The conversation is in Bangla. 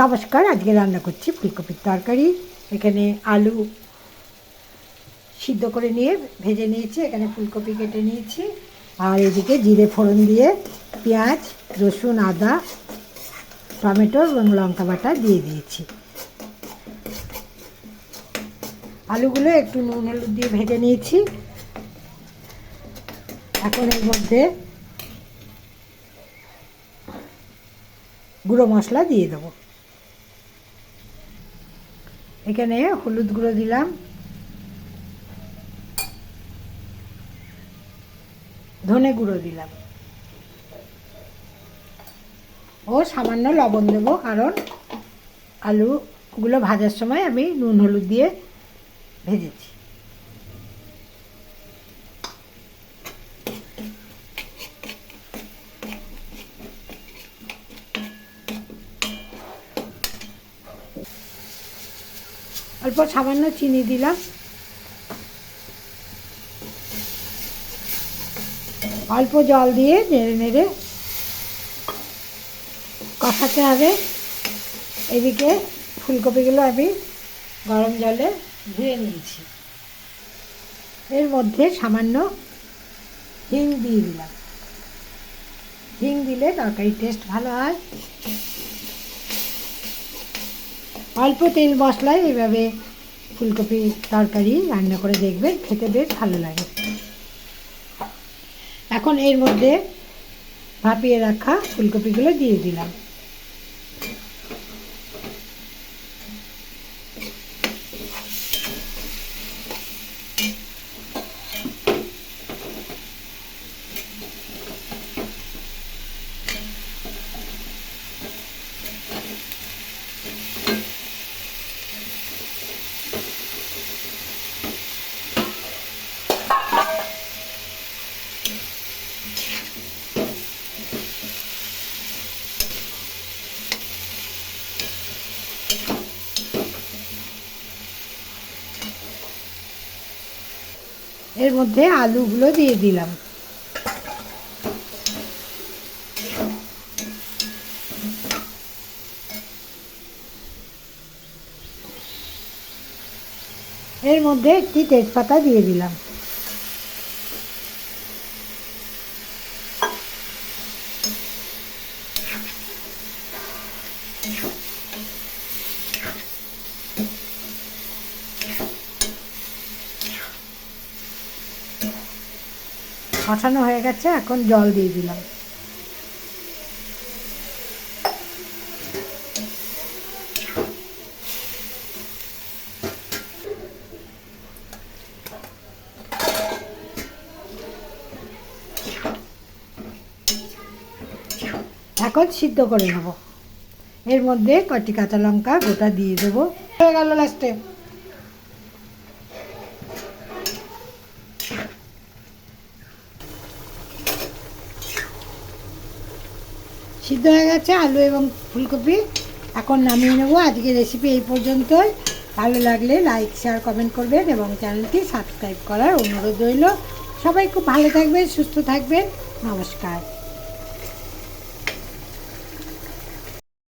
নমস্কার, আজকে রান্না করছি ফুলকপির তরকারি। এখানে আলু সিদ্ধ করে নিয়ে ভেজে নিয়েছি, এখানে ফুলকপি কেটে নিয়েছি। আর এদিকে জিরে ফোড়ন দিয়ে পেঁয়াজ, রসুন, আদা, টমেটো এবং লঙ্কা বাটা দিয়ে দিয়েছি। আলুগুলো একটু নুন, হলুদ দিয়ে ভেজে নিয়েছি। এখন এর মধ্যে গুঁড়ো মশলা দিয়ে দেবো। এখানে হলুদ গুঁড়ো দিলাম। ধনে গুঁড়ো দিলাম। ও সামান্য লবণ দেবো, কারণ আলুগুলো ভাজার সময় আমি নুন, হলুদ দিয়ে ভেজেছি। অল্প সামান্য চিনি দিলাম। অল্প জল দিয়ে নেড়ে নেড়ে কষাতে হবে। এদিকে ফুলকপিগুলো আমি গরম জলে ধুয়ে নিয়েছি। এর মধ্যে সামান্য হিং দিয়ে দিলাম। হিং দিলে তরকারি টেস্ট ভালো হয়। অল্প তেল মশলায় এইভাবে ফুলকপি তরকারি রান্না করে দেখবেন, খেতে বেশ ভালো লাগে। এখন এর মধ্যে ভাপিয়ে রাখা ফুলকপিগুলো দিয়ে দিলাম। এর মধ্যে আলুগুলো দিয়ে দিলাম। এর মধ্যে একটি তেজপাতা দিয়ে দিলাম। কষানো হয়ে গেছে, এখন জল দিয়ে দিলাম। এখন সিদ্ধ করে নেব। এর মধ্যে কটি কাঁচা লঙ্কা গোটা দিয়ে দেবো। হয়ে গেল লাস্টে সিদ্ধ হয়ে গেছে, আলু এবং ফুলকপি। এখন নামিয়ে নেব। আজকে রেসিপি এই পর্যন্তই। ভালো লাগলে লাইক শেয়ার কমেন্ট করবেন এবং চ্যানেলটি সাবস্ক্রাইব করার অনুরোধ রইল। সবাই খুব ভালো থাকবেন, সুস্থ থাকবেন। নমস্কার।